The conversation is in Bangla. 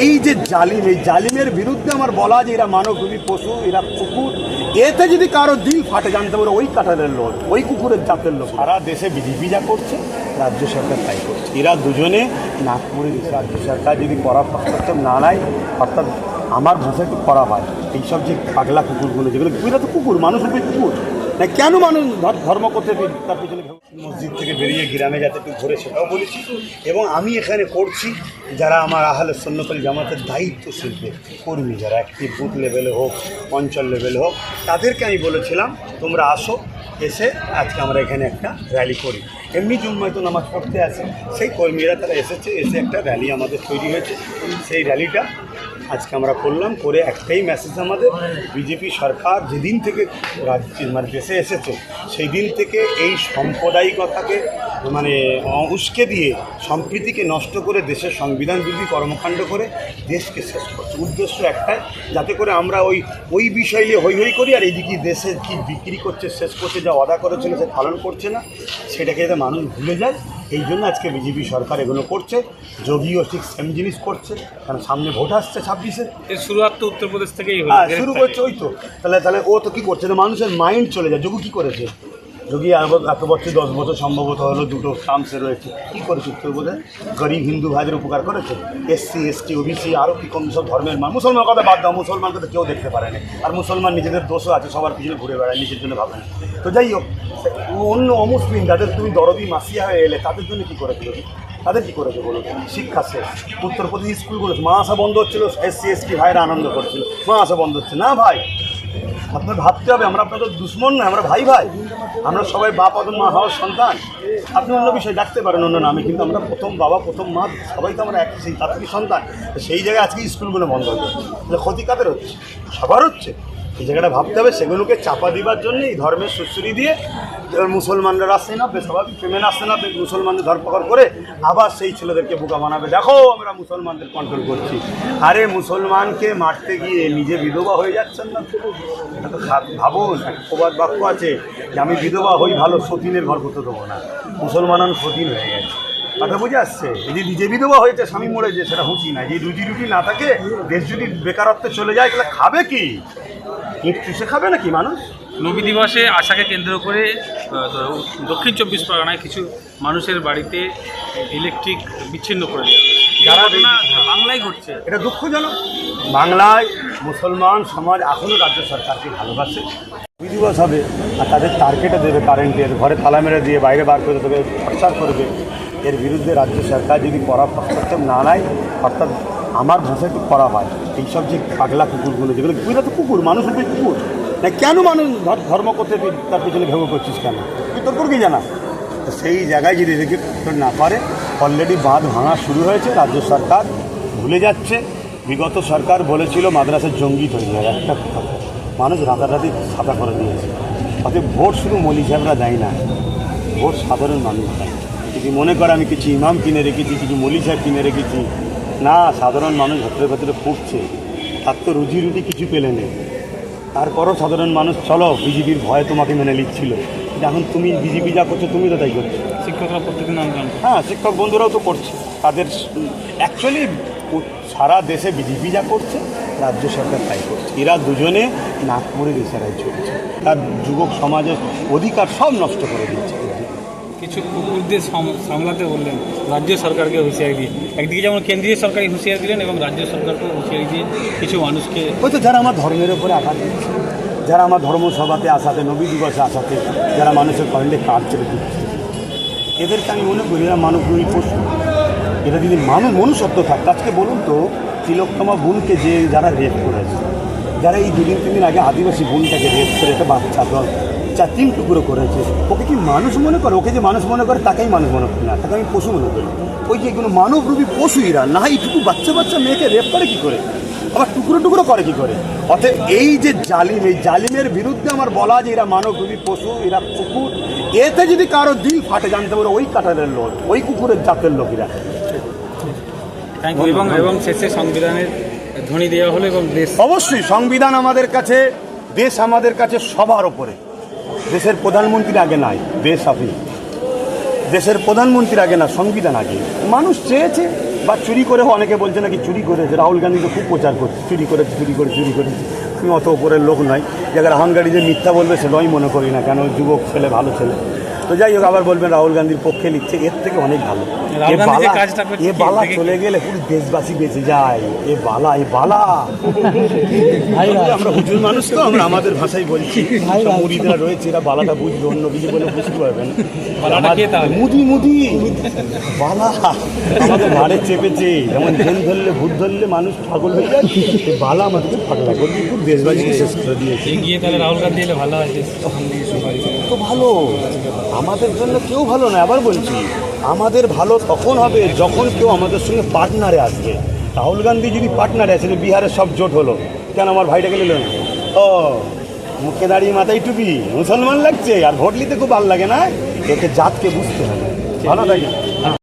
এই যে জালিম এই জালিমের বিরুদ্ধে আমার বলা যে এরা মানবরূপী পশু এরা কুকুর এতে যদি কারও দিল ফাটে জানতে পারে ওই কাঁঠালের লোক ওই কুকুরের জাতের লোক সারা দেশে বিজেপি যা করছে রাজ্য সরকার তাই করছে। এরা দুজনে নাগপুরের রাজ্য সরকার যদি করা হস্তক্ষেপ না নেয় অর্থাৎ আমার ভাষায় একটু করা হয়। এইসব যে পাগলা কুকুরগুলো যেগুলো এরা তো কুকুর মানুষ কুকুর। না, কেন মানুষ ধর্ম করতে তার পিছনে মসজিদ থেকে বেরিয়ে গ্রামে যাতে একটু ঘুরে সেটাও বলেছি। এবং আমি এখানে করছি যারা আমার আহলে সন্ন্যতল জামাতের দায়িত্ব শিল্পে কর্মী, যারা একটি বুথ লেভেলে হোক, অঞ্চল লেভেলে হোক, তাদেরকে আমি বলেছিলাম, তোমরা আসো, এসে আজকে আমরা এখানে একটা র্যালি করি। এমনি জুম্মায় তো নামাজ পড়তে আসে। সেই কর্মীরা তারা এসেছে, এসে একটা র্যালি আমাদের তৈরি হয়েছে। সেই র্যালিটা আজকে আমরা করলাম, করে একটাই মেসেজ আমাদের বিজেপি সরকার যেদিন থেকে রাজ্যে মানে দেশে এসেছে সেই দিন থেকে এই সাম্প্রদায়িকতাকে মানে উস্কে দিয়ে, সম্প্রীতিকে নষ্ট করে দেশের সংবিধান বিরোধী কর্মকাণ্ড করে দেশকে শেষ করছে। উদ্দেশ্য একটাই, যাতে করে আমরা ওই ওই বিষয় নিয়ে হই হই করি, আর এইদিকে দেশে কি বিক্রি করছে, শেষ করছে, যা অদা করেছিল, সে পালন করছে না, সেটাকে যাতে মানুষ ভুলে যায়। এই জন্য আজকে বিজেপি সরকার এগুলো করছে যোগীও ঠিক সেম জিনিস করছে কারণ সামনে ভোট আসছে ছাব্বিশে। এর শুরুয়াত তো উত্তরপ্রদেশ থেকেই হ্যাঁ শুরু করছে ওই তো। তাহলে তাহলে ও তো কী করছে? না মানুষের মাইন্ড চলে যায় যোগু কী করেছে? যোগী এত- এত বছর দশ বছর সম্ভবত হলো দুটো টার্মসে রয়েছে। কী করেছে উত্তরপ্রদেশ গরিব হিন্দু ভাইদের উপকার করেছে? এসসি এসটি ওবিসি আরও কী কম সব ধর্মের মানুষ? মুসলমান কথা বাদ দাও মুসলমানকে তো কেউ দেখতে পারে না। আর মুসলমান নিজেদের দোষও আছে সবার পিছনে ঘুরে বেড়ায় নিজের জন্য ভাবে না তো যাই হোক অন্য অমুসলিম যাদের তুমি দরদি মাসিয়া হয়ে এলে, তাদের জন্য কী করেছে যোগী? তাদের কী করেছে বলুন শিক্ষা শেষ। উত্তরপ্রদেশ স্কুলগুলো মাসা বন্ধ হচ্ছিল, এসসি, এসটি ভাইরা আনন্দ করছিল। মাসা বন্ধ হচ্ছে। না ভাই, আপনার ভাবতে হবে, আমরা আপনাদের দুশ্মন না, আমরা ভাই ভাই। আমরা সবাই বাপ অত মা, হওয়ার সন্তান। আপনি অন্য বিষয়ে ডাকতে পারেন, অন্য নামে কিন্তু আমরা প্রথম বাবা, প্রথম মা, সবাই তো আমরা এক সেই তাত্ত্বিক সন্তান। সেই জায়গায় আজকে স্কুলগুলো বন্ধ তাহলে ক্ষতি কাদের হচ্ছে? সবার হচ্ছে। জায়গাটা ভাবতে হবে, সেগুলোকে চাপা দিবার জন্য এই ধর্মের সুশ্রী দিয়ে মুসলমানরা আসছে না বেস্বাভাবিক পেমেন্ট আসছে না মুসলমানদের ধরপকড় করে আবার সেই ছেলেদেরকে বোকা বানাবে। দেখো, আমরা মুসলমানদের কন্ট্রোল করছি। আরে, মুসলমানকে মারতে গিয়ে নিজে বিধবা হয়ে যাচ্ছেন না ভাবুন প্রবাদ বাক্য আছে যে, আমি বিধবা হই, ভালো সতীনের ঘর করতে দেবো না। মুসলমান সতীন হয়ে গেছে। কথা বুঝে আসছে? এই যে নিজে বিধবা হয়েছে, স্বামী মরেছে সেটা হুঁচি না যে রুজি রুটি না থাকে, দেশ যদি বেকারত্বে চলে যায়, তাহলে খাবে কি? ইট চুষে খাবে নাকি মানুষ? নবী দিবসে আশাকে কেন্দ্র করে দক্ষিণ চব্বিশ পরগনায় কিছু মানুষের বাড়িতে ইলেকট্রিক বিচ্ছিন্ন করে দেওয়া যারা বাংলায় ঘটছে। এটা দুঃখজনক। বাংলায় মুসলমান সমাজ এখনও রাজ্য সরকারকে ভালোবাসে। দুই দিবস হবে আর তাদের তার কেটে দেবে কারেন্টের ঘরে তালা মেরে দিয়ে বাইরে বার করে দেবে প্রচার করবে। এর বিরুদ্ধে রাজ্য সরকার যদি করা না নেয় অর্থাৎ আমার ভাষায় একটু করা হয়। এইসব যে পাগলা কুকুরগুলো, যেগুলো এরা তো কুকুর, মানুষ রূপী কুকুর। না, কেন মানুষ ধর- ধর্ম করতে তার পিছনে ভেবে করছিস কেন? তুই তোর করবি জানা। তো সেই জায়গায় যদি করতে না পারে অলরেডি বাঁধ ভাঙা শুরু হয়েছে, রাজ্য সরকার ভুলে যাচ্ছে। বিগত সরকার বলেছিল মাদ্রাসার জঙ্গি তৈরি হয়, একটা কথা। মানুষ রাতারাতি ছাতা করে দিয়েছে। অতএব ভোট শুধু মলি সাহেবরা দেয় না, ভোট সাধারণ মানুষ দেয়। যদি মনে করে আমি কিছু ইমাম কিনে রেখেছি, কিছু মলি সাহেব কিনে রেখেছি না সাধারণ মানুষ ভেতরে ভেতরে ফুটছে। তার তো রুজি রুটি কিছু পেলে নেই। তারপরও সাধারণ মানুষ চলো বিজেপির ভয়ে তোমাকে মেনে নিচ্ছিল। এখন তুমি বিজেপি যা করছ তুমি তো তাই করছ। শিক্ষকরা প্রত্যেকদিন আন্দোলন হ্যাঁ শিক্ষক বন্ধুরাও তো করছে। তাদের অ্যাকচুয়ালি সারা দেশে বিজেপি যা করছে রাজ্য সরকার তাই করছে। এরা দুজনে নাগপুরের ইশারায় চলছে। তার যুবক সমাজের অধিকার সব নষ্ট করে দিচ্ছে। কিছু কুকুরদের সামলাতে বললেন, রাজ্য সরকারকে হুঁশিয়ারি দিয়ে। একদিকে যেমন কেন্দ্রীয় সরকারই হুঁশিয়ারি দিলেন এবং রাজ্য সরকারকেও হুঁশিয়ারি দিয়ে কিছু মানুষকে হয়তো যারা আমার ধর্মের উপরে আঘাত দিচ্ছে যারা আমার ধর্মসভাতে আসাতে, নবী দিবসে আসাতে, যারা মানুষের কয়েন্টে কাজ দিচ্ছে, এদেরকে আমি মনে করি এরা মানবগুলি পশু এটা যদি মানুষ মনুষ্যত্ব থাকতো আজকে বলুন তো, তিলোত্তমা বোনকে যে যারা রেপ করেছে, যারা এই দুদিন তিন দিন আগে আদিবাসী বোনটাকে রেপ করে একটা বাচ্চা দল। চার তিন টুকরো করেছে। ওকে কি মানুষ মনে করে? ওকে যে মানুষ মনে করে তাকেই মানুষ মনে করে না। তাকে আমি পশু মনে করি। ওই যে এগুলো মানবরূপী পশু এরা না এইটুকু বাচ্চা বাচ্চা মেয়েকে রেপ করে কি করে? আবার টুকরো টুকরো করে কি করে? অতএব এই যে জালিম এই জালিমের বিরুদ্ধে আমার বলা যে এরা মানবরূপী পশু এরা কুকুর এতে যদি কারও দিল ফাটে জানতে পারে ওই কাঁঠালের লোক ওই কুকুরের জাতের লোকেরা। এবং এবং শেষে সংবিধানের ধ্বনি দেওয়া হলো এবং দেশ অবশ্যই সংবিধান আমাদের কাছে দেশ আমাদের কাছে সবার ওপরে দেশের প্রধানমন্ত্রীর আগে নাই, দেশ দেশের প্রধানমন্ত্রীর আগে না, সংবিধান আগে। মানুষ চেয়েছে, বা চুরি করে অনেকে বলছে নাকি চুরি করেছে। রাহুল গান্ধী তো খুব প্রচার করছে, চুরি করেছে, চুরি করে চুরি করেছে। আমি অত উপরের লোক নয়। যাকে রাহুল গান্ধী যে মিথ্যা বলবে সেটাই মনে করি না। কেন? যুবক ছেলে, ভালো ছেলে। তো যাই হোক আবার বলবেন রাহুল গান্ধীর পক্ষে লিখছে এর থেকে অনেক ভালো। এ বালা- চলে গেলে পুরো দেশবাসী বেঁচে যায়। এ বালা এ বালা। আমরা হুজুর মানুষ তো আমরা আমাদের ভাষায় বলছি। সব মুড়িদরা রয়েছে এরা বালাটা বুঝবে অন্য কিছু বলে বুঝতে পারবে না। বালাটা কে তাহলে? মুদি মুদি। বালা। আমাদের ঘাড়ে চেপেছে। যেমন জেন ধরলে ভূত ধরলে মানুষ পাগল হয়ে যায় এই বালা আমাদেরকে পাগলা করে দিয়ে খুব দেশবাসীকে শেষ করে দিয়েছে। এগিয়ে তাহলে রাহুল গান্ধী এলে ভালো হয় তো ভালো। আমাদের জন্য কেউ ভালো না আবার বলছি, আমাদের ভালো তখন হবে যখন কেউ আমাদের সঙ্গে পার্টনারে আসবে। রাহুল গান্ধী যদি পার্টনারে আসে যে বিহারের সব জোট হলো। কেন আমার ভাইটাকে নিল না? ও, মুখে দাঁড়িয়ে মাথায় টুপি, মুসলমান লাগছে, আর ভোট নিতে খুব ভালো লাগে না? একে জাতকে বুঝতে হবে। ভালো থাকে